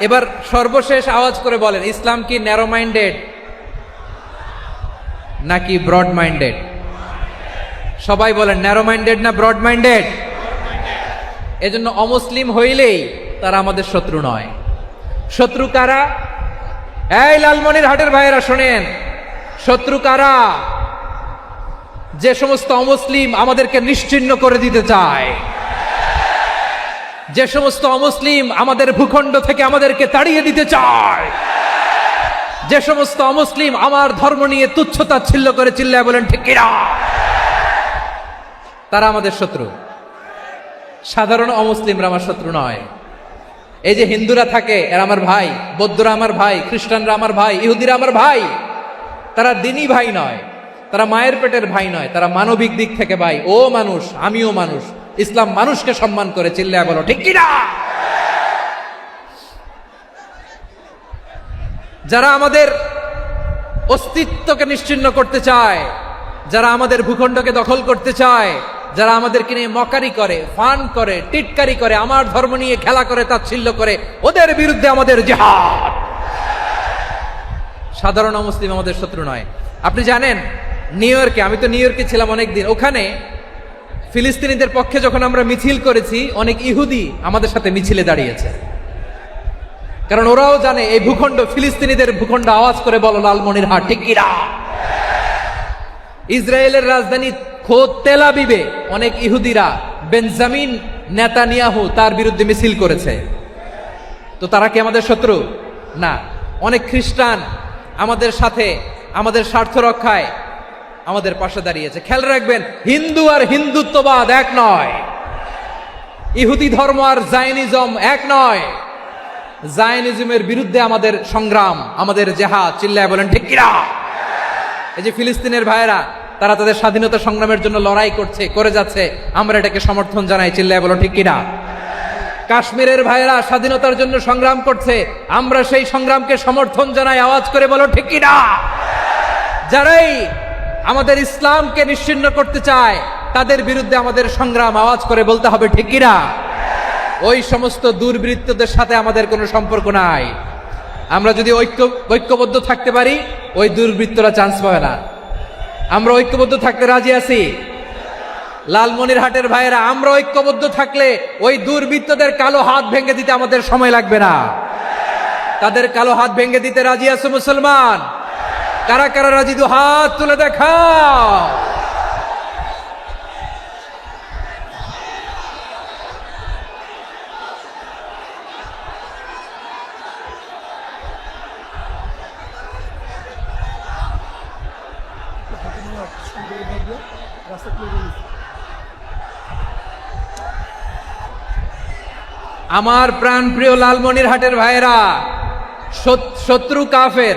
এবার সর্বশেষ আওয়াজ করে বলেন, ইসলাম কি ন্যারো মাইন্ডেড নাকি ব্রড মাইন্ডেড সবাই বলেন ন্যারো মাইন্ডেড না ব্রড মাইন্ডেড এজন্য অমুসলিম হইলেই তারা আমাদের শত্রু নয়। শত্রু কারা? এই লালমনির হাটের ভাইয়েরা শোনেন, শত্রু কারা? যে সমস্ত অমুসলিম আমাদেরকে নিশ্চিহ্ন করে দিতে চায়। যে সমস্ত অমুসলিম আমাদের ভূখণ্ড থেকে আমাদেরকে তাড়িয়ে দিতে চায়। যে সমস্ত অমুসলিম আমার ধর্ম নিয়ে তুচ্ছতা ছিল্ল করে চিল্লায় বলেন, ঠিক তারা আমাদের শত্রু। সাধারণ অমুসলিমরা আমার শত্রু নয়। এই যে হিন্দুরা থাকে, এরা আমার ভাই, বৌদ্ধরা আমার ভাই, খ্রিস্টানরা আমার ভাই, ইহুদিরা আমার ভাই, তারা দিনই ভাই নয়। তারা মায়ের পেটের ভাই নয়, তারা মানবিক দিক থেকে ভাই। ও মানুষ, আমিও মানুষ ইসলাম মানুষকে সম্মান করে, চিল্লায় বলো, ঠিক কিনা? যারা আমাদের অস্তিত্বকে নিশ্চিন্ন করতে চায়, যারা আমাদের ভূখণ্ডকে দখল করতে চায়, যারা আমাদেরকে নিয়ে মকারি করে, ফান করে, টিটকারি করে, আমার ধর্ম নিয়ে খেলা করে, তাচ্ছিল্য করে, ওদের বিরুদ্ধে আমাদের জেহাদ। সাধারণ মুসলিম আমাদের শত্রু নয়। আপনি জানেন, নিউ ইয়র্কে, আমি তো নিউ ইয়র্কে ছিলাম অনেকদিন, ওখানে ফিলিস্তিনিদের পক্ষে যখন আমরা মিছিল করেছি, অনেক ইহুদি আমাদের সাথে মিছিলে দাঁড়িয়েছে। কারণ ওরাও জানে এই ভূখণ্ড, ফিলিস্তিনিদের ভূখণ্ড আওয়াজ করে বলো লালমনির হাট ঠিক ইসরায়েলের রাজধানী খোদ তেলাবিবে অনেক ইহুদিরা বেনজামিন নেতানিয়াহু তার বিরুদ্ধে মিছিল করেছে। তো তারা কি আমাদের শত্রু? না। অনেক খ্রিস্টান আমাদের সাথে, আমাদের স্বার্থ রক্ষায় আমাদের পাশে দাঁড়িয়েছে। খেয়াল রাখবেন, হিন্দু আর হিন্দুত্ববাদ এক নয়। ইহুদি ধর্ম আর জাইনিজম এক নয়। জায়নিজমের বিরুদ্ধে আমাদের সংগ্রাম, আমাদের জেহাদ, চিল্লায় বলেন, ঠিক কিনা? এই যে ফিলিস্তিনের ভাইয়েরা, তারা তাদের স্বাধীনতা সংগ্রামের জন্য লড়াই করছে, করে যাচ্ছে, আমরা এটাকে সমর্থন জানাই, চিল্লায় বলো ঠিক কিনা? কাশ্মীরের ভাইয়েরা স্বাধীনতার জন্য সংগ্রাম করছে, আমরা সেই সংগ্রামকে সমর্থন জানাই, আওয়াজ করে বলো, ঠিক কিনা? যারাই আমাদের ইসলামকে নিশ্চিন্ন করতে চায়, তাদের বিরুদ্ধে আমাদের সংগ্রাম আওয়াজ করে বলতে হবে, ঠিক কিনা? ওই সমস্ত দুর্বৃত্তদের সাথে আমাদের কোনো সম্পর্ক নাই। আমরা যদি ঐক্য, ঐক্যবদ্ধ থাকতে পারি, ওই দুর্বৃত্তরা চান্স পাবে না। আমরা ঐক্যবদ্ধ থাকতে রাজি আছি? লালমনির হাটের ভাইয়েরা, আমরা ঐক্যবদ্ধ থাকলে ওই দুর্বৃত্তদের কালো হাত ভেঙে দিতে আমাদের সময় লাগবে না। তাদের কালো হাত ভেঙে দিতে রাজি আছে মুসলমান? কারা কারা রাজি? দু হাত তুলে দেখাও। আমার প্রাণ প্রিয় লালমনির হাটের ভাইয়েরা শত্রু কাফের।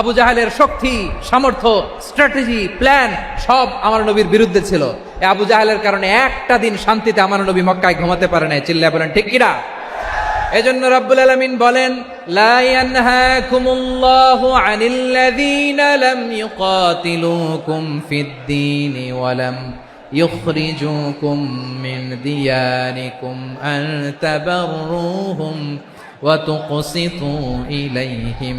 আবু জাহেলের শক্তি সামর্থ্য স্ট্র্যাটেজি প্ল্যান সব আমার নবীর বিরুদ্ধে ছিল এই আবু জাহেলের কারণে একটা দিন শান্তিতে আমার নবী মক্কায় ঘুমাতে পারে না চিল্লা বলেন ঠিক কিনা এজন্য রাব্বুল আলামিন বলেন লা ইয়ানহাকুমুল্লাহু আনিল্লাযীনা লাম ইউকাতিলুকুম ফিদ-দীনি ওয়া লাম يخرجوكم من دياركم أن تبروهم وتقسطوا إليهم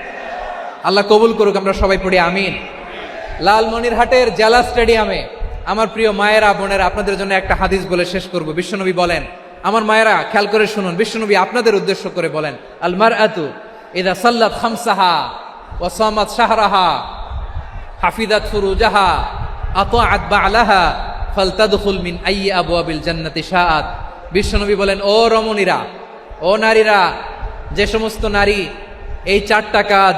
আল্লাহ কবুল করুক, আমরা সবাই পড়ি, আমিন। লালমনিরহাটের জেলা স্টেডিয়ামে আমার প্রিয় মায়েরা, বোনেরা, আপনাদের জন্য একটা হাদিস বলে শেষ করব। বিশ্বনবী বলেন, আমার মায়েরা, খেয়াল করে শুনুন, বিশ্বনবী আপনাদের উদ্দেশ্য করে বলেন আলমার আতু ইদা সাল্লাত খামসাহা ওয়াসামাত শাহরাহা হাফিদাত ফুরুজাহা, আতাআত বালাহা, ফালতাদখুল মিন আবু আবিল জান্নাতি শাহাদ বিশ্বনবী বলেন, ও রমণীরা, ও নারীরা, যে সমস্ত নারী, এই চারটা কাজ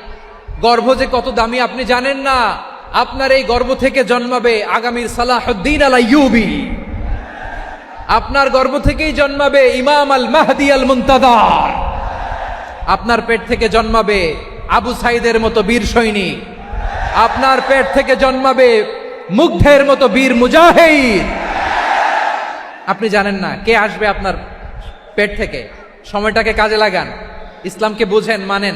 গর্ভ যে কত দামি আপনি জানেন না? আপনার এই গর্ভ থেকে জন্মাবে আগামীর সালাহুদ্দিন আলা ইউবি আপনার গর্ভ থেকেই জন্মাবে ইমাম আল মাহদি আল মুন্তাদার আপনার পেট থেকে জন্মাবে আবু সাইদের মতো বীর সৈনিক আপনার পেট থেকে জন্মাবে মুগ্ধের মতো বীর মুজাহিদ। আপনি জানেন না কে আসবে আপনার পেট থেকে? সময়টাকে কাজে লাগান। ইসলামকে বুঝেন, মানেন।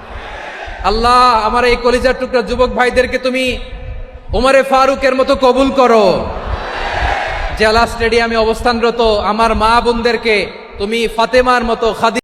আল্লাহ, আমার এই কলিজার টুকরা যুবক ভাইদেরকে তুমি ওমরে ফারুকের মতো কবুল করো। জেলা স্টেডিয়ামে অবস্থানরত আমার মা বোনদেরকে তুমি ফাতেমার মতো খাদি